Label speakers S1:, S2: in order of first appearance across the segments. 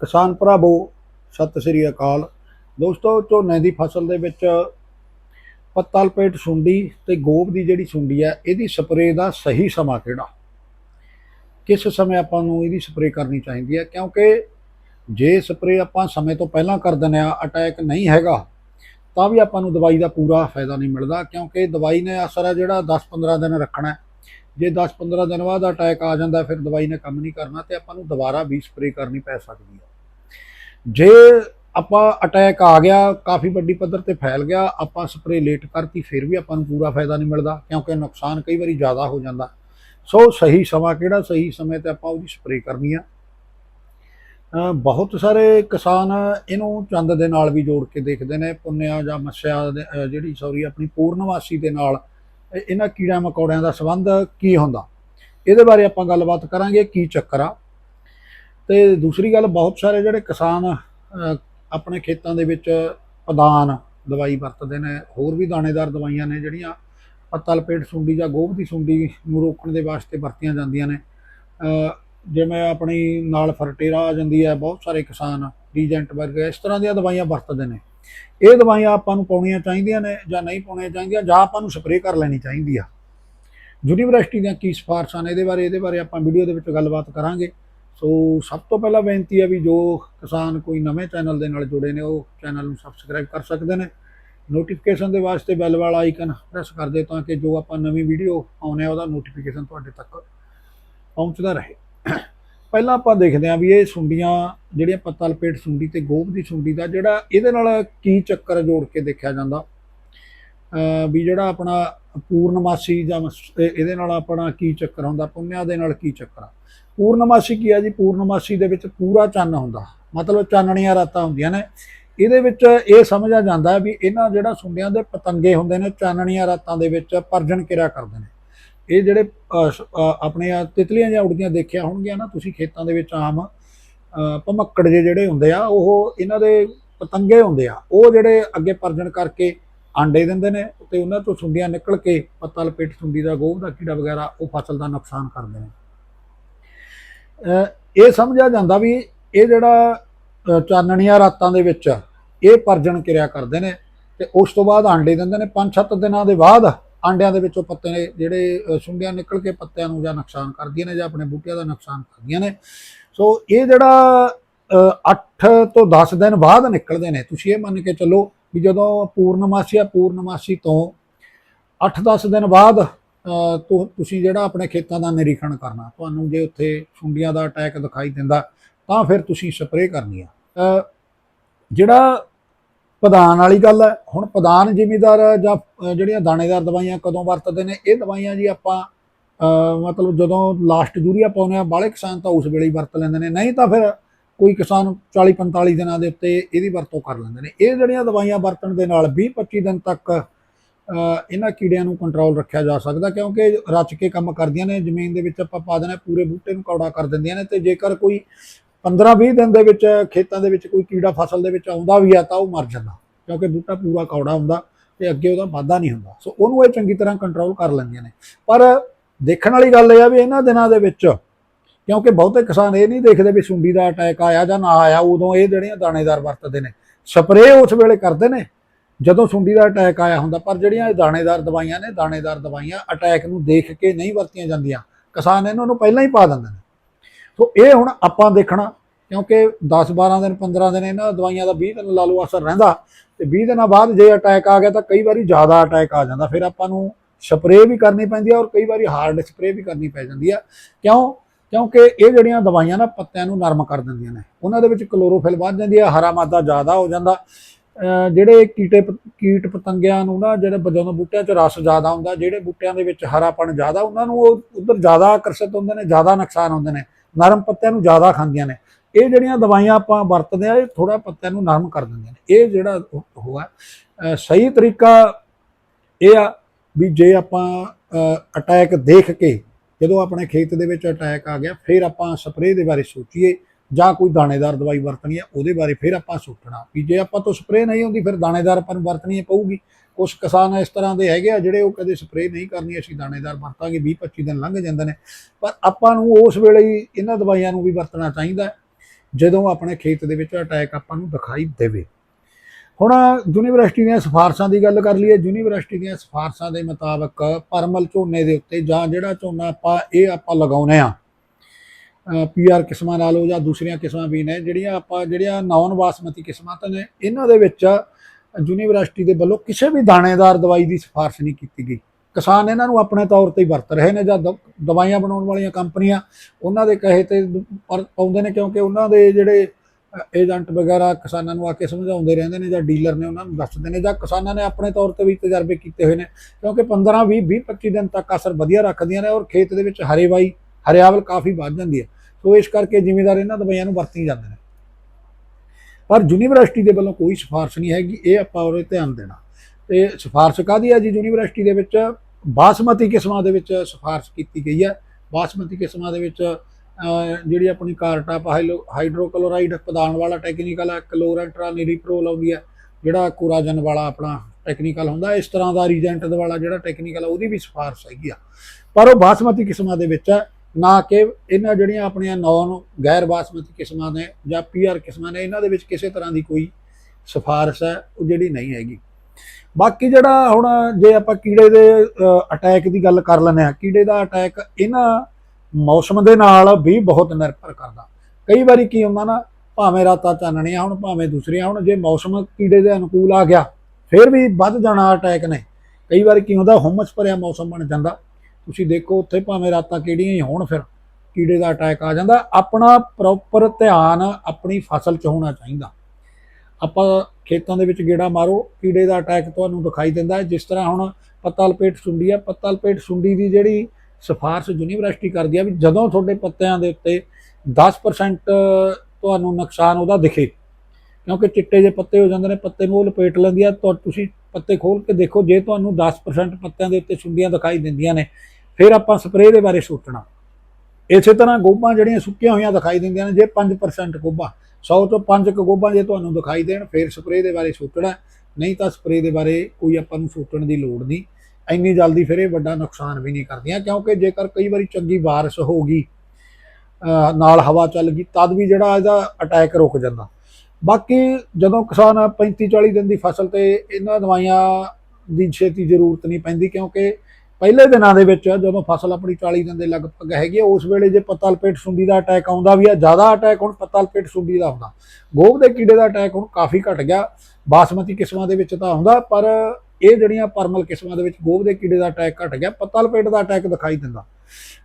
S1: ਕਿਸਾਨ ਭਰਾਵੋ, ਸਤਿ ਸ੍ਰੀ ਅਕਾਲ ਦੋਸਤੋ, ਝੋਨੇ ਦੀ ਫਸਲ ਦੇ ਵਿੱਚ ਪੱਤਾ ਲਪੇਟ ਸੁੰਡੀ ਤੇ ਗੋਬ ਦੀ ਜਿਹੜੀ ਸੁੰਡੀ ਹੈ, ਇਹਦੀ ਸਪਰੇਅ ਦਾ ਸਹੀ ਸਮਾਂ ਕਿਹੜਾ ਕਿਸ ਸਮੇਂ ਆਪਾਂ ਨੂੰ ਇਹਦੀ ਸਪਰੇਅ ਕਰਨੀ ਚਾਹੀਦੀ ਹੈ ਕਿਉਂਕਿ ਜੇ ਸਪਰੇਅ ਆਪਾਂ ਸਮੇਂ ਤੋਂ ਪਹਿਲਾਂ ਕਰ ਦਿੰਦੇ ਆ ਅਟੈਕ ਨਹੀਂ ਹੈਗਾ, ਤਾਂ ਵੀ ਆਪਾਂ ਨੂੰ ਦਵਾਈ ਦਾ ਪੂਰਾ ਫਾਇਦਾ ਨਹੀਂ ਮਿਲਦਾ, ਕਿਉਂਕਿ ਦਵਾਈ ਨੇ ਅਸਰ ਹੈ ਜਿਹੜਾ 10-15 ਦਿਨ ਰੱਖਣਾ ਹੈ। ਜੇ 10-15 ਦਿਨ ਬਾਅਦ ਅਟੈਕ ਆ ਜਾਂਦਾ, ਫਿਰ ਦਵਾਈ ਨੇ ਕੰਮ ਨਹੀਂ ਕਰਨਾ ਤੇ ਆਪਾਂ ਨੂੰ ਦੁਬਾਰਾ ਵੀ ਸਪਰੇਅ ਕਰਨੀ ਪੈ ਸਕਦੀ ਹੈ ਜੇ ਆਪਾਂ ਅਟੈਕ ਆ ਗਿਆ, ਕਾਫੀ ਵੱਡੀ ਪੱਧਰ ਤੇ ਫੈਲ ਗਿਆ, ਆਪਾਂ ਸਪਰੇਅ ਲੇਟ ਕਰਤੀ, ਫਿਰ ਵੀ ਆਪਾਂ ਨੂੰ ਪੂਰਾ ਫਾਇਦਾ ਨਹੀਂ ਮਿਲਦਾ, ਕਿਉਂਕਿ ਨੁਕਸਾਨ ਕਈ ਵਾਰੀ ਜ਼ਿਆਦਾ ਹੋ ਜਾਂਦਾ। ਸੋ ਸਹੀ ਸਮਾਂ ਕਿਹੜਾ? ਸਹੀ ਸਮੇਂ ਤੇ ਆਪਾਂ ਉਹਦੀ ਸਪਰੇਅ ਕਰਨੀ ਆ। ਬਹੁਤ ਸਾਰੇ ਕਿਸਾਨ ਇਹਨੂੰ ਚੰਦ ਦੇ ਨਾਲ ਵੀ ਜੋੜ ਕੇ ਦੇਖਦੇ ਨੇ, ਪੁੰਨਿਆ ਜਾਂ ਮੱਸਿਆ ਜਿਹੜੀ ਸੌਰੀ ਆਪਣੀ ਪੂਰਨਵਾਸੀ ਦੇ ਨਾਲ ਇਹਨਾਂ ਕੀੜਾ ਮਕੌੜਿਆਂ ਦਾ ਸੰਬੰਧ ਕੀ ਹੁੰਦਾ? ਇਹਦੇ ਬਾਰੇ ਆਪਾਂ ਗੱਲਬਾਤ ਕਰਾਂਗੇ, ਕੀ ਚੱਕਰ ਆ। ਤੇ ਦੂਸਰੀ ਗੱਲ, ਬਹੁਤ ਸਾਰੇ ਜਿਹੜੇ ਕਿਸਾਨ ਆਪਣੇ ਖੇਤਾਂ ਦੇ ਵਿੱਚ ਪਦਾਨ ਦਵਾਈ ਵਰਤਦੇ ਨੇ, ਹੋਰ ਵੀ ਦਾਣੇਦਾਰ ਦਵਾਈਆਂ ਨੇ ਜਿਹੜੀਆਂ ਪੱਤਾ ਲਪੇਟ ਸੁੰਡੀ ਜਾਂ ਗੋਭ ਦੀ ਸੁੰਡੀ ਨੂੰ ਰੋਕਣ ਦੇ ਵਾਸਤੇ ਵਰਤੀਆਂ ਜਾਂਦੀਆਂ ਨੇ। ਜਿਵੇਂ ਆਪਣੀ ਨਾਲ ਫਰਟੇਰਾ ਆ ਜਾਂਦੀ ਹੈ, ਬਹੁਤ ਸਾਰੇ ਕਿਸਾਨ, ਰੀਜੈਂਟ ਵਰਗੇ, ਇਸ ਤਰ੍ਹਾਂ ਦੀਆਂ ਦਵਾਈਆਂ ਵਰਤਦੇ ਨੇ। ਇਹ ਦਵਾਈਆਂ ਆਪਾਂ ਨੂੰ ਪਾਉਣੀਆਂ ਚਾਹੀਦੀਆਂ ਨੇ ਜਾਂ ਨਹੀਂ ਪਾਉਣੀਆਂ ਚਾਹੀਦੀਆਂ, ਜਾਂ ਆਪਾਂ ਨੂੰ ਸਪਰੇਅ ਕਰ ਲੈਣੀ ਚਾਹੀਦੀ ਆ। ਯੂਨੀਵਰਸਿਟੀ ਦੀਆਂ ਕੀ ਸਿਫਾਰਸ਼ਾਂ ਨੇ ਇਹਦੇ ਬਾਰੇ ਇਹਦੇ ਬਾਰੇ ਆਪਾਂ ਵੀਡੀਓ ਦੇ ਵਿੱਚ ਗੱਲਬਾਤ ਕਰਾਂਗੇ। ਸੋ ਸਭ ਤੋਂ ਪਹਿਲਾਂ ਬੇਨਤੀ ਹੈ ਵੀ ਜੋ ਕਿਸਾਨ ਕੋਈ ਨਵੇਂ ਚੈਨਲ ਦੇ ਨਾਲ ਜੁੜੇ ਨੇ, ਉਹ ਚੈਨਲ ਨੂੰ ਸਬਸਕ੍ਰਾਈਬ ਕਰ ਸਕਦੇ ਨੇ। ਨੋਟੀਫਿਕੇਸ਼ਨ ਦੇ ਵਾਸਤੇ ਬੈਲ ਵਾਲਾ ਆਈਕਨ ਪ੍ਰੈਸ ਕਰ ਦੇ ਤਾਂ ਕਿ ਜੋ ਆਪਾਂ ਨਵੀਂ ਵੀਡੀਓ ਆਉਣੇ ਆ, ਉਹਦਾ ਨੋਟੀਫਿਕੇਸ਼ਨ ਤੁਹਾਡੇ ਤੱਕ ਪਹੁੰਚਦਾ ਰਹੇ। ਪਹਿਲਾਂ ਆਪਾਂ ਦੇਖਦੇ ਹਾਂ ਵੀ ਇਹ ਸੁੰਡੀਆਂ ਜਿਹੜੀਆਂ ਪੱਤਾ ਲਪੇਟ ਸੁੰਡੀ ਤੇ ਗੋਭ ਦੀ ਸੁੰਡੀ ਦਾ ਜਿਹੜਾ ਇਹਦੇ ਨਾਲ ਕੀ ਚੱਕਰ ਜੋੜ ਕੇ ਦੇਖਿਆ ਜਾਂਦਾ। ਵੀ ਜਿਹੜਾ ਆਪਣਾ ਪੂਰਨਮਾਸੀ ਜਾਂ ਇਹਦੇ ਨਾਲ ਆਪਣਾ ਕੀ ਚੱਕਰ ਹੁੰਦਾ, ਪੁੰਨਿਆ ਦੇ ਨਾਲ ਕੀ ਚੱਕਰ ਆ? ਪੂਰਨਮਾਸੀ ਕੀ ਆ ਜੀ? ਪੂਰਨਮਾਸੀ ਦੇ ਵਿੱਚ ਪੂਰਾ ਚੰਨ ਹੁੰਦਾ। ਮਤਲਬ ਚਾਨਣੀਆਂ ਰਾਤਾਂ ਹੁੰਦੀਆਂ ਨੇ। ਇਹਦੇ ਵਿੱਚ ਇਹ ਸਮਝਿਆ ਜਾਂਦਾ ਵੀ ਇਹਨਾਂ ਜਿਹੜਾ ਸੁੰਡਿਆਂ ਦੇ ਪਤੰਗੇ ਹੁੰਦੇ ਨੇ, ਚਾਨਣੀਆਂ ਰਾਤਾਂ ਦੇ ਵਿੱਚ ਪਰਜਣ ਕਿਰਿਆ ਕਰਦੇ ਨੇ। ਇਹ ਜਿਹੜੇ ਅਹ, ਸ- ਆਪਣੇ ਆ ਤਿਤਲੀਆਂ ਜਾਂ ਉੜਦੀਆਂ ਦੇਖਿਆ ਹੋਣਗੀਆਂ ਨਾ ਤੁਸੀਂ ਖੇਤਾਂ ਦੇ ਵਿੱਚ ਆਮ ਭਮੱਕੜ ਜੇ ਜਿਹੜੇ ਹੁੰਦੇ ਆ ਉਹ ਇਹਨਾਂ ਦੇ ਪਤੰਗੇ ਹੁੰਦੇ ਆ ਉਹ ਜਿਹੜੇ ਅੱਗੇ ਪਰਜਣ ਕਰਕੇ ਆਂਡੇ ਦਿੰਦੇ ਨੇ ਤੇ ਉਹਨਾਂ ਤੋਂ ਸੁੰਡੀਆਂ ਨਿਕਲ ਕੇ ਪੱਤਾ ਲਪੇਟ ਸੁੰਡੀ ਦਾ ਗੋਹ ਦਾ ਕੀੜਾ ਵਗੈਰਾ ਉਹ ਫਸਲ ਦਾ ਨੁਕਸਾਨ ਕਰਦੇ ਨੇ। ਇਹ ਸਮਝਿਆ ਜਾਂਦਾ ਵੀ ਇਹ ਜਿਹੜਾ ਚਾਨਣੀਆਂ ਰਾਤਾਂ ਦੇ ਵਿੱਚ ਇਹ ਪਰਜਣ ਕਿਰਿਆ ਕਰਦੇ ਨੇ ਤੇ ਉਸ ਤੋਂ ਬਾਅਦ ਆਂਡੇ ਦਿੰਦੇ ਨੇ 5-7 ਦਿਨਾਂ ਦੇ ਬਾਅਦ ਆਂਡਿਆਂ ਦੇ ਵਿੱਚੋਂ ਪੱਤੇ ਨੇ, ਜਿਹੜੇ ਸੁੰਡੀਆਂ ਨਿਕਲ ਕੇ ਪੱਤਿਆਂ ਨੂੰ ਜਾਂ ਨੁਕਸਾਨ ਕਰਦੀਆਂ ਨੇ ਜਾਂ ਆਪਣੇ ਬੂਟਿਆਂ ਦਾ ਨੁਕਸਾਨ ਕਰਦੀਆਂ ਨੇ। ਸੋ ਇਹ ਜਿਹੜਾ 8 ਤੋਂ 10 ਦਿਨ ਬਾਅਦ ਨਿਕਲਦੇ ਨੇ, ਤੁਸੀਂ ਇਹ ਮੰਨ ਕੇ ਚੱਲੋ ਵੀ ਜਦੋਂ ਪੂਰਨਮਾਸੀ ਆ, ਪੂਰਨਮਾਸੀ ਤੋਂ 8-10 ਦਿਨ ਬਾਅਦ ਤੁ- ਤੁਸੀਂ ਜਿਹੜਾ ਆਪਣੇ ਖੇਤਾਂ ਦਾ ਨਿਰੀਖਣ ਕਰਨਾ, ਤੁਹਾਨੂੰ ਜੇ ਉੱਥੇ ਸੁੰਡੀਆਂ ਦਾ ਅਟੈਕ ਦਿਖਾਈ ਦਿੰਦਾ, ਤਾਂ ਫਿਰ ਤੁਸੀਂ ਸਪਰੇਅ ਕਰਨੀ ਆ। ਜਿਹੜਾ ਪ੍ਰਧਾਨ ਵਾਲੀ ਗੱਲ ਹੈ। ਹੁਣ ਪ੍ਰਧਾਨ ਜ਼ਿਮੀਦਾਰ ਜਾਂ ਜਿਹੜੀਆਂ ਦਾਣੇਦਾਰ ਦਵਾਈਆਂ ਕਦੋਂ ਵਰਤਦੇ ਨੇ, ਇਹ ਦਵਾਈਆਂ ਜੀ ਆਪਾਂ ਮਤਲਬ ਜਦੋਂ ਲਾਸਟ ਯੂਰੀਆ ਪਾਉਂਦੇ ਆ ਬਾਲੇ ਕਿਸਾਨ ਤਾਂ ਉਸ ਵੇਲੇ ਹੀ ਵਰਤ ਲੈਂਦੇ ਨੇ। ਨਹੀਂ ਤਾਂ ਫਿਰ ਕੋਈ ਕਿਸਾਨ 40 45 ਦਿਨਾਂ ਦੇ ਉੱਤੇ ਇਹਦੀ ਵਰਤੋਂ ਕਰ ਲੈਂਦੇ ਨੇ। ਇਹ ਜਿਹੜੀਆਂ ਦਵਾਈਆਂ ਵਰਤਣ ਦੇ ਨਾਲ 20 25 ਦਿਨ ਤੱਕ ਇਹਨਾਂ ਕੀੜਿਆਂ ਨੂੰ ਕੰਟਰੋਲ ਰੱਖਿਆ ਜਾ ਸਕਦਾ, ਕਿਉਂਕਿ ਰਚ ਕੇ ਕੰਮ ਕਰਦੀਆਂ ਨੇ। ਜ਼ਮੀਨ ਦੇ ਵਿੱਚ ਆਪਾਂ ਪਾ ਦੇਣਾ ਪੂਰੇ ਬੂਟੇ ਨੂੰ ਕੌੜਾ ਕਰ ਦਿੰਦੀਆਂ ਨੇ ਤੇ ਜੇਕਰ ਕੋਈ 15-20 ਦਿਨ ਦੇ ਵਿੱਚ ਖੇਤਾਂ ਦੇ ਵਿੱਚ ਕੋਈ ਕੀੜਾ ਫਸਲ ਦੇ ਵਿੱਚ ਆਉਂਦਾ ਵੀ ਆ ਤਾਂ ਉਹ ਮਰ ਜਾਂਦਾ, ਕਿਉਂਕਿ ਬੂਟਾ ਪੂਰਾ ਕੌੜਾ ਹੁੰਦਾ ਤੇ ਅੱਗੇ ਉਹਦਾ ਵਾਧਾ ਨਹੀਂ ਹੁੰਦਾ। ਸੋ ਉਹਨੂੰ ਇਹ ਚੰਗੀ ਤਰ੍ਹਾਂ ਕੰਟਰੋਲ ਕਰ ਲੈਂਦੀਆਂ ਨੇ। ਪਰ ਦੇਖਣ ਵਾਲੀ ਗੱਲ ਇਹ ਆ ਵੀ ਇਹਨਾਂ ਦਿਨਾਂ ਦੇ ਵਿੱਚ ਕਿਉਂਕਿ ਬਹੁਤੇ ਕਿਸਾਨ ਇਹ ਨਹੀਂ ਦੇਖਦੇ ਵੀ ਸੁੰਡੀ ਦਾ ਅਟੈਕ ਆਇਆ ਜਾਂ ਨਾ ਆਇਆ, ਉਦੋਂ ਇਹ ਜਿਹੜੀਆਂ ਦਾਣੇਦਾਰ ਵਰਤਦੇ ਨੇ ਸਪਰੇਅ ਉਸ ਵੇਲੇ ਕਰਦੇ ਨੇ ਜਦੋਂ ਸੁੰਡੀ ਦਾ ਅਟੈਕ ਆਇਆ ਹੁੰਦਾ। ਪਰ ਜਿਹੜੀਆਂ ਇਹ ਦਾਣੇਦਾਰ ਦਵਾਈਆਂ ਨੇ, ਦਾਣੇਦਾਰ ਦਵਾਈਆਂ ਅਟੈਕ ਨੂੰ ਦੇਖ ਕੇ ਨਹੀਂ ਵਰਤੀਆਂ ਜਾਂਦੀਆਂ, ਕਿਸਾਨ ਇਹਨਾਂ ਨੂੰ ਪਹਿਲਾਂ ਹੀ ਪਾ ਦਿੰਦੇ ਨੇ। ਸੋ ਇਹ ਹੁਣ ਆਪਾਂ ਦੇਖਣਾ, ਕਿਉਂਕਿ 10 12 ਦਿਨ 15 ਦਿਨ ਇਹਨਾਂ ਦਵਾਈਆਂ ਦਾ 20 ਦਿਨ ਲਾ ਲਓ ਅਸਰ ਰਹਿੰਦਾ, ਤੇ 20 ਦਿਨਾਂ ਬਾਅਦ ਜੇ ਅਟੈਕ ਆ ਗਿਆ ਤਾਂ ਕਈ ਵਾਰੀ ਜ਼ਿਆਦਾ ਅਟੈਕ ਆ ਜਾਂਦਾ। ਫਿਰ ਆਪਾਂ ਨੂੰ ਸਪਰੇਅ ਵੀ ਕਰਨੀ ਪੈਂਦੀ ਆ ਔਰ ਕਈ ਵਾਰੀ ਹਾਰਡ ਸਪਰੇਅ ਵੀ ਕਰਨੀ ਪੈ ਜਾਂਦੀ ਆ। ਕਿਉਂ? ਕਿਉਂਕਿ ਇਹ ਜਿਹੜੀਆਂ ਦਵਾਈਆਂ ਨਾ ਪੱਤਿਆਂ ਨੂੰ ਨਰਮ ਕਰ ਦਿੰਦੀਆਂ ਨੇ। ਉਹਨਾਂ ਦੇ ਵਿੱਚ ਕਲੋਰੋਫਿਲ ਵੱਧ ਜਾਂਦੀ ਹੈ ਹਰਾ ਮਾਦਾ ਜ਼ਿਆਦਾ ਹੋ ਜਾਂਦਾ। ਜਿਹੜੇ ਕੀਟੇ ਪ- ਕੀਟ ਪਤੰਗਿਆਂ ਨੂੰ ਨਾ, ਜਿਹੜੇ ਜਦੋਂ ਬੂਟਿਆਂ 'ਚ ਰਸ ਜ਼ਿਆਦਾ ਹੁੰਦਾ, ਜਿਹੜੇ ਬੂਟਿਆਂ ਦੇ ਵਿੱਚ ਹਰਾਪਣ ਜ਼ਿਆਦਾ, ਉਹਨਾਂ ਨੂੰ ਉਹ ਉਧਰ ਜ਼ਿਆਦਾ ਆਕਰਸ਼ਿਤ ਹੁੰਦੇ ਨੇ, ਜ਼ਿਆਦਾ ਨੁਕਸਾਨ ਹੁੰਦੇ ਨੇ। ਨਰਮ ਪੱਤਿਆਂ ਨੂੰ ਜ਼ਿਆਦਾ ਖਾਂਦੀਆਂ ਨੇ। ਇਹ ਜਿਹੜੀਆਂ ਦਵਾਈਆਂ ਆਪਾਂ ਵਰਤਦੇ ਆ, ਇਹ ਥੋੜਾ ਪੱਤਿਆਂ ਨੂੰ ਨਰਮ ਕਰ ਦਿੰਦੀਆਂ ਨੇ। ਇਹ ਜਿਹੜਾ ਹੋਆ ਸਹੀ ਤਰੀਕਾ ਇਹ ਆ ਵੀ ਜੇ ਆਪਾਂ ਅਟੈਕ ਦੇਖ ਕੇ ਜਦੋਂ ਆਪਣੇ ਖੇਤ ਦੇ ਵਿੱਚ ਅਟੈਕ ਆ ਗਿਆ, ਫਿਰ ਆਪਾਂ ਸਪਰੇਅ ਦੇ ਬਾਰੇ ਸੋਚੀਏ ਜਾਂ ਕੋਈ ਦਾਣੇਦਾਰ ਦਵਾਈ ਵਰਤਣੀ ਹੈ ਉਹਦੇ ਬਾਰੇ ਫਿਰ ਆਪਾਂ ਸੋਚਣਾ। ਵੀ ਜੇ ਆਪਾਂ ਤੋਂ ਸਪਰੇਅ ਨਹੀਂ ਹੁੰਦੀ ਫਿਰ ਦਾਣੇਦਾਰ ਆਪਾਂ ਨੂੰ ਵਰਤਣੀ ਪਊਗੀ। ਕੁਝ ਕਿਸਾਨ ਇਸ ਤਰ੍ਹਾਂ ਦੇ ਹੈਗੇ ਆ ਜਿਹੜੇ ਉਹ ਕਦੇ ਸਪਰੇਅ ਨਹੀਂ ਕਰਨੀ, ਅਸੀਂ ਦਾਣੇਦਾਰ ਵਰਤਾਂਗੇ 20 25 ਦਿਨ ਲੰਘ ਜਾਂਦੇ ਨੇ। ਪਰ ਆਪਾਂ ਨੂੰ ਉਸ ਵੇਲੇ ਹੀ ਇਹਨਾਂ ਦਵਾਈਆਂ ਨੂੰ ਵੀ ਵਰਤਣਾ ਚਾਹੀਦਾ ਜਦੋਂ ਆਪਣੇ ਖੇਤ ਦੇ ਵਿੱਚ ਅਟੈਕ ਆਪਾਂ ਨੂੰ ਦਿਖਾਈ ਦੇਵੇ। ਹੁਣ ਯੂਨੀਵਰਸਿਟੀ ਦੀਆਂ ਸਿਫਾਰਸ਼ਾਂ ਦੀ ਗੱਲ ਕਰ ਲਈਏ, ਯੂਨੀਵਰਸਿਟੀ ਦੀਆਂ ਸਿਫਾਰਸ਼ਾਂ ਦੇ ਮੁਤਾਬਕ ਪਰਮਲ ਝੋਨੇ ਦੇ ਉੱਤੇ ਜਾਂ ਜਿਹੜਾ ਝੋਨਾ ਆਪਾਂ, ਇਹ ਆਪਾਂ ਲਗਾਉਨੇ ਆ ਪੀਆਰ ਕਿਸਮਾਂ ਨਾਲ ਲਓ ਜਾਂ ਦੂਸਰੀਆਂ ਕਿਸਮਾਂ ਵੀ ਨੇ, ਜਿਹੜੀਆਂ ਆਪਾਂ, ਜਿਹੜੀਆਂ ਨਾਨ ਬਾਸਮਤੀ ਕਿਸਮਾਂ ਤਾਂ ਨੇ, ਇਹਨਾਂ ਦੇ ਵਿੱਚ ਯੂਨੀਵਰਸਿਟੀ ਦੇ ਵੱਲੋਂ ਕਿਸੇ ਵੀ ਦਾਣੇਦਾਰ ਦਵਾਈ ਦੀ ਸਿਫਾਰਿਸ਼ ਨਹੀਂ ਕੀਤੀ ਗਈ। ਕਿਸਾਨ ਇਹਨਾਂ ਨੂੰ ਆਪਣੇ ਤੌਰ ਤੇ ਹੀ ਵਰਤ ਰਹੇ ਨੇ ਜਾਂ ਦ- ਦਵਾਈਆਂ ਬਣਾਉਣ ਵਾਲੀਆਂ ਕੰਪਨੀਆਂ ਉਹਨਾਂ ਦੇ ਕਹੇ ਤੇ ਪਰ ਪਾਉਂਦੇ ਨੇ ਕਿਉਂਕਿ ਉਹਨਾਂ ਦੇ ਜਿਹੜੇ ਏਜੰਟ ਵਗੈਰਾ ਕਿਸਾਨਾਂ ਨੂੰ ਆ ਕੇ ਸਮਝਾਉਂਦੇ ਰਹਿੰਦੇ ਨੇ ਜਾਂ ਡੀਲਰ ਨੇ ਉਹਨਾਂ ਨੂੰ ਦੱਸਦੇ ਨੇ ਜਾਂ ਕਿਸਾਨਾਂ ਨੇ ਆਪਣੇ ਤੌਰ ਤੇ ਵੀ ਤਜਰਬੇ ਕੀਤੇ ਹੋਏ ਨੇ ਕਿਉਂਕਿ 15 20 20 25 ਦਿਨ ਤੱਕ ਅਸਰ ਵਧੀਆ ਰੱਖਦੀਆਂ ਨੇ ਔਰ ਖੇਤ ਦੇ ਵਿੱਚ ਹਰੇਵਾਈ ਹਰਿਆਵਲ ਕਾਫੀ ਵੱਧ ਜਾਂਦੀ ਹੈ। ਸੋ ਇਸ ਕਰਕੇ ਜ਼ਿਮੀਦਾਰ ਇਹਨਾਂ ਦਵਾਈਆਂ ਨੂੰ ਵਰਤੀ ਜਾਂਦੇ ਨੇ। ਪਰ ਯੂਨੀਵਰਸਿਟੀ ਦੇ ਵੱਲੋਂ ਕੋਈ ਸਿਫਾਰਿਸ਼ ਨਹੀਂ ਹੈਗੀ, ਇਹ ਆਪਾਂ ਉਹਦੇ ਧਿਆਨ ਦੇਣਾ। ਤੇ ਸਿਫਾਰਿਸ਼ ਕਾਦੀ ਹੈ ਜੀ? ਯੂਨੀਵਰਸਿਟੀ ਦੇ ਵਿੱਚ ਬਾਸਮਤੀ ਕਿਸਮਾਂ ਦੇ ਵਿੱਚ ਸਿਫਾਰਿਸ਼ ਕੀਤੀ ਗਈ ਹੈ ਬਾਸਮਤੀ ਕਿਸਮਾਂ ਦੇ ਵਿੱਚ ਜਿਹੜੀ ਆਪਣੀ ਕਾਰਟਾਪ ਹਾਈਡਰੋਕਲੋਰਾਈਡ ਪਦਾਨ ਵਾਲਾ ਟੈਕਨੀਕਲ ਹੈ ਕਲੋਰੈਂਟਰਾ ਨਿਰੀਪ੍ਰੋਲ ਆਉਂਦੀ ਹੈ ਜਿਹੜਾ ਕੋਰਾਜਨ ਵਾਲਾ ਆਪਣਾ ਟੈਕਨੀਕਲ ਹੁੰਦਾ, ਇਸ ਤਰ੍ਹਾਂ ਦਾ ਰੀਜੈਂਟ ਵਾਲਾ ਜਿਹੜਾ ਟੈਕਨੀਕਲ ਆ, ਉਹਦੀ ਵੀ ਸਿਫਾਰਿਸ਼ ਹੈਗੀ ਆ। ਪਰ ਉਹ ਬਾਸਮਤੀ ਕਿਸਮਾਂ ਦੇ ਵਿੱਚ ਹੈ ਨਾ ਕਿ ਇਹਨਾਂ ਜਿਹੜੀਆਂ ਆਪਣੀਆਂ ਨੌਨ ਗੈਰ ਬਾਸਮਤੀ ਕਿਸਮਾਂ ਨੇ ਜਾਂ ਪੀਆਰ ਕਿਸਮਾਂ ਨੇ, ਇਹਨਾਂ ਦੇ ਵਿੱਚ ਕਿਸੇ ਤਰ੍ਹਾਂ ਦੀ ਕੋਈ ਸਿਫਾਰਿਸ਼ ਹੈ, ਉਹ ਜਿਹੜੀ ਨਹੀਂ ਹੈਗੀ। ਬਾਕੀ ਜਿਹੜਾ ਹੁਣ ਜੇ ਆਪਾਂ ਕੀੜੇ ਦੇ ਅਟੈਕ ਦੀ ਗੱਲ ਕਰ ਲੈਂਦੇ ਆ ਕੀੜੇ ਦਾ ਅਟੈਕ ਇਹਨਾਂ ਮੌਸਮ ਦੇ ਨਾਲ ਵੀ ਬਹੁਤ ਨਿਰਭਰ ਕਰਦਾ। ਕਈ ਵਾਰੀ ਕੀ ਹੁੰਦਾ ਨਾ, ਭਾਵੇਂ ਰਾਤਾਂ ਚਾਨਣੀਆਂ ਹੁਣ, ਭਾਵੇਂ ਦੂਸਰੀਆਂ ਹੁਣ, ਜੇ ਮੌਸਮ ਕੀੜੇ ਦੇ ਅਨੁਕੂਲ ਆ ਗਿਆ, ਫਿਰ ਵੀ ਵੱਧ ਜਾਣਾ ਅਟੈਕ ਨੇ। ਕਈ ਵਾਰੀ ਕੀ ਹੁੰਦਾ, ਹੁਮਸ ਭਰਿਆ ਮੌਸਮ ਬਣ ਜਾਂਦਾ। ਤੁਸੀਂ ਦੇਖੋ ਉੱਥੇ ਭਾਵੇਂ ਰਾਤਾਂ ਕਿਹੜੀਆਂ ਹੀ ਹੋਣ ਫਿਰ ਕੀੜੇ ਦਾ ਅਟੈਕ ਆ ਜਾਂਦਾ। ਆਪਣਾ ਪ੍ਰੋਪਰ ਧਿਆਨ ਆਪਣੀ ਫਸਲ 'ਚ ਹੋਣਾ ਚਾਹੀਦਾ। ਆਪਾਂ ਖੇਤਾਂ ਦੇ ਵਿੱਚ ਗੇੜਾ ਮਾਰੋ, ਕੀੜੇ ਦਾ ਅਟੈਕ ਤੁਹਾਨੂੰ ਦਿਖਾਈ ਦਿੰਦਾ। ਹੈ ਜਿਸ ਤਰ੍ਹਾਂ ਹੁਣ ਪੱਤਾ ਲਪੇਟ ਸੁੰਡੀ ਆ ਪੱਤਾ ਲਪੇਟ ਸੁੰਡੀ ਦੀ ਜਿਹੜੀ ਸਿਫਾਰਸ਼ ਯੂਨੀਵਰਸਿਟੀ ਕਰਦੀ ਆ ਵੀ ਜਦੋਂ ਤੁਹਾਡੇ ਪੱਤਿਆਂ ਦੇ ਉੱਤੇ 10% ਤੁਹਾਨੂੰ ਨੁਕਸਾਨ ਉਹਦਾ ਦਿਖੇ। ਕਿਉਂਕਿ ਚਿੱਟੇ ਜਿਹੇ ਪੱਤੇ ਹੋ ਜਾਂਦੇ ਨੇ, ਪੱਤੇ ਨੂੰ ਉਹ ਲਪੇਟ ਲੈਂਦੀ ਆ ਤਾਂ ਤੁਸੀਂ ਪੱਤੇ ਖੋਲ ਕੇ ਦੇਖੋ, ਜੇ ਤੁਹਾਨੂੰ 10% ਪੱਤਿਆਂ ਦੇ ਉੱਤੇ ਸੁੰਡੀਆਂ ਦਿਖਾਈ ਦਿੰਦੀਆਂ ਨੇ ਫਿਰ ਆਪਾਂ ਸਪਰੇਅ ਦੇ ਬਾਰੇ ਸੋਚਣਾ। ਇਸੇ ਤਰ੍ਹਾਂ ਗੋਭਾਂ ਜਿਹੜੀਆਂ ਸੁੱਕੀਆਂ ਹੋਈਆਂ ਦਿਖਾਈ ਦਿੰਦੀਆਂ ਨੇ, ਜੇ 5% ਗੋਭਾ 100 ਤੋਂ 5 ਕੁ ਗੋਭਾਂ ਜੇ ਤੁਹਾਨੂੰ ਦਿਖਾਈ ਦੇਣ, ਫਿਰ ਸਪਰੇਅ ਦੇ ਬਾਰੇ ਸੋਚਣਾ। ਨਹੀਂ ਤਾਂ ਸਪਰੇਅ ਦੇ ਬਾਰੇ ਕੋਈ ਆਪਾਂ ਨੂੰ ਸੋਚਣ ਦੀ ਲੋੜ ਨਹੀਂ। ਇੰਨੀ ਜਲਦੀ ਫਿਰ ਇਹ ਵੱਡਾ ਨੁਕਸਾਨ ਵੀ ਨਹੀਂ ਕਰਦੀਆਂ, ਕਿਉਂਕਿ ਜੇਕਰ ਕਈ ਵਾਰੀ ਚੰਗੀ ਬਾਰਿਸ਼ ਹੋ ਗਈ ਨਾਲ ਹਵਾ ਚੱਲ ਗਈ, ਤਦ ਵੀ ਜਿਹੜਾ ਇਹਦਾ ਅਟੈਕ ਰੁਕ ਜਾਂਦਾ। ਬਾਕੀ ਜਦੋਂ ਕਿਸਾਨ 35 40 ਦਿਨ ਦੀ ਫਸਲ ਤੇ ਇਹਨਾਂ ਦਵਾਈਆਂ ਦੀ ਛੇਤੀ ਜ਼ਰੂਰਤ ਨਹੀਂ ਪੈਂਦੀ, ਕਿਉਂਕਿ ਪਹਿਲੇ ਦਿਨਾਂ ਦੇ ਵਿੱਚ ਜਦੋਂ ਫਸਲ ਆਪਣੀ 40 ਦਿਨ ਦੇ ਲਗਭਗ ਹੈਗੀ ਆ, ਉਸ ਵੇਲੇ ਜੇ ਪੱਤਾ ਲਪੇਟ ਸੁੰਡੀ ਦਾ ਅਟੈਕ ਆਉਂਦਾ ਵੀ ਆ, ਜ਼ਿਆਦਾ ਅਟੈਕ ਹੁਣ ਪੱਤਾ ਲਪੇਟ ਸੁੰਡੀ ਦਾ ਹੁੰਦਾ। ਗੋਭ ਦੇ ਕੀੜੇ ਦਾ ਅਟੈਕ ਹੁਣ, ਕਾਫੀ ਘਟ ਗਿਆ। ਬਾਸਮਤੀ ਕਿਸਮਾਂ ਦੇ ਵਿੱਚ ਤਾਂ ਹੁੰਦਾ, ਪਰ ਇਹ ਜਿਹੜੀਆਂ ਪਰਮਲ ਕਿਸਮਾਂ ਦੇ ਵਿੱਚ ਗੋਭ ਦੇ ਕੀੜੇ ਦਾ ਅਟੈਕ ਘਟ ਗਿਆ ਪੱਤਾ ਲਪੇਟ ਦਾ ਅਟੈਕ ਦਿਖਾਈ ਦਿੰਦਾ।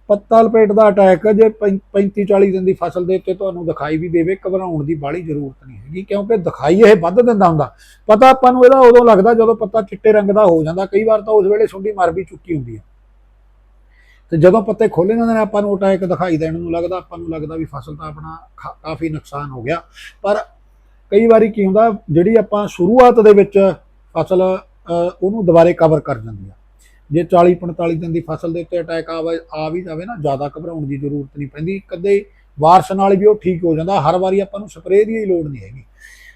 S1: ਪੱਤਾ ਲਪੇਟ ਦਾ ਅਟੈਕ ਜੇ 35 40 ਦਿਨ ਦੀ ਫਸਲ ਦੇ ਉੱਤੇ ਤੁਹਾਨੂੰ ਦਿਖਾਈ ਵੀ ਦੇਵੇ, ਘਬਰਾਉਣ ਦੀ ਬਾਹਲੀ ਜ਼ਰੂਰਤ ਨਹੀਂ ਹੈਗੀ, ਕਿਉਂਕਿ ਦਿਖਾਈ ਇਹ ਵੱਧ ਦਿੰਦਾ ਹੁੰਦਾ। ਪਤਾ ਆਪਾਂ ਨੂੰ ਇਹਦਾ ਉਦੋਂ ਲੱਗਦਾ ਜਦੋਂ ਪੱਤਾ ਚਿੱਟੇ ਰੰਗ ਦਾ ਹੋ ਜਾਂਦਾ, ਕਈ ਵਾਰ ਤਾਂ ਉਸ ਵੇਲੇ ਸੁੰਡੀ ਮਰ ਵੀ ਚੁੱਕੀ ਹੁੰਦੀ ਹੈ। ਤੇ ਜਦੋਂ ਪੱਤੇ ਖੋਲੇ ਜਾਂਦੇ ਨੇ, ਆਪਾਂ ਨੂੰ ਅਟੈਕ ਦਿਖਾਈ ਦੇਣ ਨੂੰ ਲੱਗਦਾ, ਆਪਾਂ ਨੂੰ ਲੱਗਦਾ ਵੀ ਫਸਲ ਤਾਂ ਆਪਣਾ ਖਾ- ਕਾਫੀ ਨੁਕਸਾਨ ਹੋ ਗਿਆ। ਪਰ ਕਈ ਵਾਰੀ ਕੀ ਹੁੰਦਾ, ਜਿਹੜੀ ਆਪਾਂ ਸ਼ੁਰੂਆਤ ਦੇ ਵਿੱਚ ਫਸਲ ਉਹਨੂੰ ਦੁਬਾਰੇ ਕਵਰ ਕਰ ਜਾਂਦੀ ਆ। ਜੇ 40 45 ਦਿਨ ਦੀ ਫਸਲ ਦੇ ਉੱਤੇ ਅਟੈਕ ਆਵੇ ਆ ਵੀ ਜਾਵੇ ਨਾ, ਜ਼ਿਆਦਾ ਘਬਰਾਉਣ ਦੀ ਜ਼ਰੂਰਤ ਨਹੀਂ ਪੈਂਦੀ। ਕਦੇ ਵਾਰਸ ਨਾਲ ਵੀ ਉਹ ਠੀਕ ਹੋ ਜਾਂਦਾ। ਹਰ ਵਾਰੀ ਆਪਾਂ ਨੂੰ ਸਪਰੇਅ ਦੀ ਹੀ ਲੋੜ ਨਹੀਂ ਹੈਗੀ।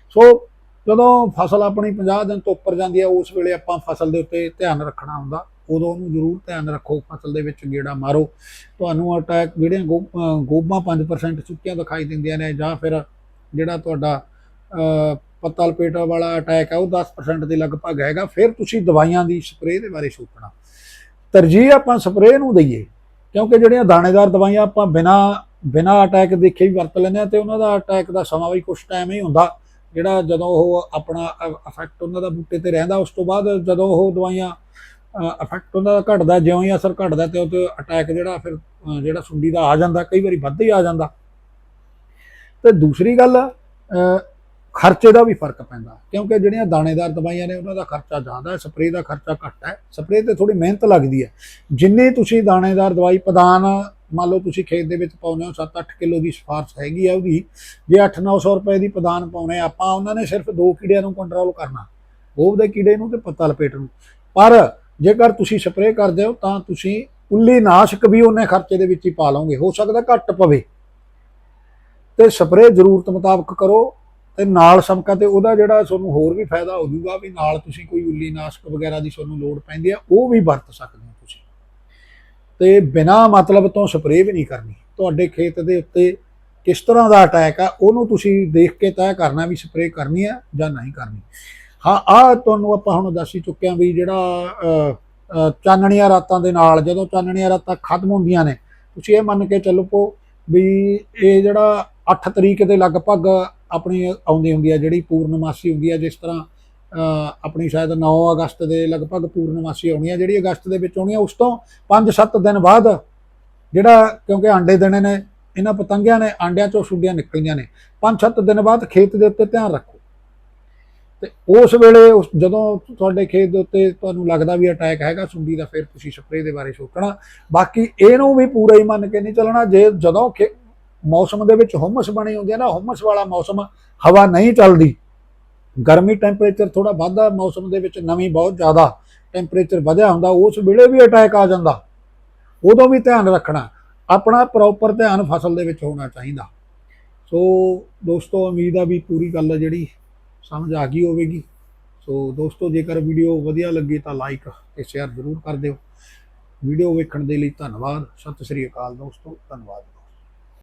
S1: ਸੋ ਜਦੋਂ ਫਸਲ ਆਪਣੀ 50 ਦਿਨ ਤੋਂ ਉੱਪਰ ਜਾਂਦੀ ਹੈ ਉਸ ਵੇਲੇ ਆਪਾਂ ਫਸਲ ਦੇ ਉੱਤੇ ਧਿਆਨ ਰੱਖਣਾ ਹੁੰਦਾ। ਉਦੋਂ ਉਹਨੂੰ ਜ਼ਰੂਰ ਧਿਆਨ ਰੱਖੋ। ਫਸਲ ਦੇ ਵਿੱਚ ਗੇੜਾ ਮਾਰੋ। ਤੁਹਾਨੂੰ ਅਟੈਕ ਜਿਹੜੀਆਂ ਗੋ- ਅਹ ਗੋਭਾਂ 5% ਸੁੱਕੀਆਂ ਦਿਖਾਈ ਦਿੰਦੀਆਂ ਨੇ ਜਾਂ ਫਿਰ ਜਿਹੜਾ ਤੁਹਾਡਾ ਪੱਤਾ ਲਪੇਟਾ ਵਾਲਾ ਅਟੈਕ ਹੈ ਉਹ 10% ਦੇ ਲਗਭਗ ਹੈਗਾ। ਫਿਰ ਤੁਸੀਂ ਦਵਾਈਆਂ ਦੀ ਸਪਰੇਅ ਦੇ ਬਾਰੇ ਸੋਚਣਾ। ਤਰਜੀਹ ਆਪਾਂ ਸਪਰੇਅ ਨੂੰ ਦਈਏ, ਕਿਉਂਕਿ ਜਿਹੜੀਆਂ ਦਾਣੇਦਾਰ ਦਵਾਈਆਂ ਆਪਾਂ ਬਿਨਾ ਬਿਨਾ ਅਟੈਕ ਦੇਖੇ ਵੀ ਵਰਤ ਲੈਂਦੇ ਆ, ਤੇ ਉਹਨਾਂ ਦਾ ਅਟੈਕ ਦਾ ਸਮਾਂ ਵੀ ਕੁਝ ਟਾਈਮ ਹੀ ਹੁੰਦਾ। ਜਿਹੜਾ ਜਦੋਂ ਉਹ ਆਪਣਾ ਇਫੈਕਟ ਉਹਨਾਂ ਦਾ ਬੂਟੇ ਤੇ ਰਹਿੰਦਾ, ਉਸ ਤੋਂ ਬਾਅਦ ਜਦੋਂ ਉਹ ਦਵਾਈਆਂ ਇਫੈਕਟ ਉਹਨਾਂ ਦਾ ਘਟਦਾ, ਜਿਉਂ ਹੀ ਅਸਰ ਘਟਦਾ, ਤੇ ਉਹ ਤੇ ਅਟੈਕ ਜਿਹੜਾ ਫਿਰ ਜਿਹੜਾ ਸੁੰਡੀ ਦਾ ਆ ਜਾਂਦਾ, ਕਈ ਵਾਰੀ ਵੱਧ ਹੀ ਆ ਜਾਂਦਾ। ਤੇ ਦੂਸਰੀ ਗੱਲ ਖਰਚੇ ਦਾ ਵੀ ਫ਼ਰਕ ਪੈਂਦਾ। ਕਿਉਂਕਿ ਜਿਹੜੀਆਂ ਦਾਣੇਦਾਰ ਦਵਾਈਆਂ ਨੇ, ਉਹਨਾਂ ਦਾ ਖਰਚਾ ਜ਼ਿਆਦਾ ਹੈ, ਸਪਰੇਅ ਦਾ ਖਰਚਾ ਘੱਟ ਹੈ। ਸਪਰੇਅ ਤੇ ਥੋੜੀ ਮਿਹਨਤ ਲੱਗਦੀ ਹੈ। ਜਿੰਨੀ ਤੁਸੀਂ ਦਾਣੇਦਾਰ ਦਵਾਈ ਪ੍ਰਦਾਨ, ਮੰਨ ਲਓ ਤੁਸੀਂ ਖੇਤ ਦੇ ਵਿੱਚ ਪਾਉਂਦੇ ਹੋ 7-8 ਕਿਲੋ ਦੀ ਸਿਫਾਰਸ਼ ਹੈਗੀ ਆ ਉਹਦੀ, ਜੇ 8-900 ਰੁਪਏ ਦੀ ਪ੍ਰਦਾਨ ਪਾਉਣੇ ਆਪਾਂ ਉਹਨਾਂ ਨੇ ਸਿਰਫ ਦੋ ਕੀੜਿਆਂ ਨੂੰ ਕੰਟਰੋਲ ਕਰਨਾ। ਗੋਭ ਦੇ ਕੀੜੇ ਨੂੰ ਤੇ ਪੱਤਾ ਲਪੇਟ ਨੂੰ। ਪਰ ਜੇਕਰ ਤੁਸੀਂ ਸਪਰੇਅ ਕਰਦੇ ਹੋ, ਤਾਂ ਤੁਸੀਂ ਉੱਲੀ ਨਾਸ਼ਕ ਵੀ ਉਹਨੇ ਖਰਚੇ ਦੇ ਵਿੱਚ ਹੀ ਪਾ ਲਓਗੇ। ਹੋ ਸਕਦਾ ਘੱਟ ਪਵੇ। ਤੇ ਸਪਰੇਅ ਜ਼ਰੂਰਤ ਮੁਤਾਬਕ ਕਰੋ। ਤੇ ਨਾਲ ਸਮਕਾ ਤੇ ਉਹਦਾ ਜਿਹੜਾ ਤੁਹਾਨੂੰ ਹੋਰ ਵੀ ਫਾਇਦਾ ਹੋ ਜਾਊਗਾ ਵੀ ਨਾਲ ਤੁਸੀਂ ਕੋਈ ਉੱਲੀ ਨਾਸ਼ਕ ਵਗੈਰਾ ਦੀ ਤੁਹਾਨੂੰ ਲੋੜ ਪੈਂਦੀ ਆ, ਉਹ ਵੀ ਵਰਤ ਸਕਦੇ ਹੋ ਤੁਸੀਂ। ਤੇ ਬਿਨਾ ਮਤਲਬ ਤੋਂ ਸਪਰੇਅ ਵੀ ਨਹੀਂ ਕਰਨੀ। ਤੁਹਾਡੇ ਖੇਤ ਦੇ ਉੱਤੇ ਕਿਸ ਤਰ੍ਹਾਂ ਦਾ ਅਟੈਕ ਆ, ਉਹਨੂੰ ਤੁਸੀਂ ਦੇਖ ਕੇ ਤੈਅ ਕਰਨਾ ਵੀ ਸਪਰੇਅ ਕਰਨੀ ਹੈ ਜਾਂ ਨਹੀਂ ਕਰਨੀ। ਹਾਂ ਆ ਤੁਹਾਨੂੰ ਆਪਾਂ ਹੁਣ ਦੱਸ ਹੀ ਚੁੱਕੇ ਹਾਂ ਵੀ ਜਿਹੜਾ ਚਾਨਣੀਆਂ ਰਾਤਾਂ ਦੇ ਨਾਲ, ਜਦੋਂ ਚਾਨਣੀਆਂ ਰਾਤਾਂ ਖਤਮ ਹੁੰਦੀਆਂ ਨੇ, ਤੁਸੀਂ ਇਹ ਮੰਨ ਕੇ ਚੱਲੋ ਪੋ ਵੀ ਇਹ ਜਿਹੜਾ 8 ਤਰੀਕ ਦੇ ਲਗਭਗ ਆਪਣੀ ਆਉਂਦੀ ਹੁੰਦੀ ਹੈ ਜਿਹੜੀ ਪੂਰਨਮਾਸੀ ਹੁੰਦੀ ਹੈ ਜਿਸ ਤਰ੍ਹਾਂ ਆਪਣੀ ਸ਼ਾਇਦ 9 ਅਗਸਤ ਦੇ ਲਗਭਗ ਪੂਰਨਮਾਸੀ ਆਉਣੀ ਹੈ ਜਿਹੜੀ ਅਗਸਤ ਦੇ ਵਿੱਚ ਆਉਣੀ ਆ, ਉਸ ਤੋਂ 5-7 ਦਿਨ ਬਾਅਦ ਜਿਹੜਾ, ਕਿਉਂਕਿ ਆਂਡੇ ਦੇਣੇ ਨੇ, ਇਹਨਾਂ ਪਤੰਗਿਆਂ ਨੇ, ਆਂਡਿਆਂ ਚੋਂ ਸੁੰਡੀਆਂ ਨਿਕਲੀਆਂ ਨੇ 5-7 ਦਿਨ ਬਾਅਦ ਖੇਤ ਦੇ ਉੱਤੇ ਧਿਆਨ ਰੱਖੋ। ਤੇ ਉਸ ਵੇਲੇ ਉਸ, ਜਦੋਂ ਤੁਹਾਡੇ ਖੇਤ ਦੇ ਉੱਤੇ ਤੁਹਾਨੂੰ ਲੱਗਦਾ ਵੀ ਅਟੈਕ ਹੈਗਾ, ਸੁੰਡੀ ਦਾ ਫਿਰ ਤੁਸੀਂ ਸਪਰੇਅ ਦੇ ਬਾਰੇ ਸੋਚਣਾ। ਬਾਕੀ ਇਹਨੂੰ ਵੀ ਪੂਰਾ ਹੀ ਮੰਨ ਕੇ ਨਹੀਂ ਚੱਲਣਾ, ਜੇ ਜਦੋਂ ਖੇ- ਮੌਸਮ ਦੇ ਵਿੱਚ ਹੁਮਸ ਬਣੀ ਹੁੰਦੀ ਹੈ ਨਾ, ਹੁਮਸ ਵਾਲਾ ਮੌਸਮ, ਹਵਾ ਨਹੀਂ ਚੱਲਦੀ। ਗਰਮੀ ਟੈਂਪਰੇਚਰ ਥੋੜਾ ਵੱਧਦਾ, ਮੌਸਮ ਦੇ ਵਿੱਚ ਨਮੀ ਬਹੁਤ ਜ਼ਿਆਦਾ ਟੈਂਪਰੇਚਰ ਵਧਿਆ ਹੁੰਦਾ, ਉਸ ਵੇਲੇ ਵੀ ਅਟੈਕ ਆ ਜਾਂਦਾ। ਉਦੋਂ ਵੀ ਧਿਆਨ ਰੱਖਣਾ, ਆਪਣਾ ਪ੍ਰੋਪਰ ਧਿਆਨ ਫਸਲ ਦੇ ਵਿੱਚ ਹੋਣਾ ਚਾਹੀਦਾ। ਸੋ ਦੋਸਤੋ, ਉਮੀਦ ਆ ਵੀ ਪੂਰੀ ਗੱਲ ਜਿਹੜੀ, ਸਮਝ ਆ ਗਈ ਹੋਵੇਗੀ। ਸੋ ਦੋਸਤੋ, ਜੇਕਰ ਵੀਡੀਓ ਵਧੀਆ ਲੱਗੇ ਤਾਂ ਲਾਈਕ ਤੇ ਸ਼ੇਅਰ ਜ਼ਰੂਰ ਕਰ ਦਿਓ। ਵੀਡੀਓ ਵੇਖਣ ਦੇ ਲਈ ਧੰਨਵਾਦ। ਸਤਿ ਸ੍ਰੀ ਅਕਾਲ ਦੋਸਤੋ, ਧੰਨਵਾਦ।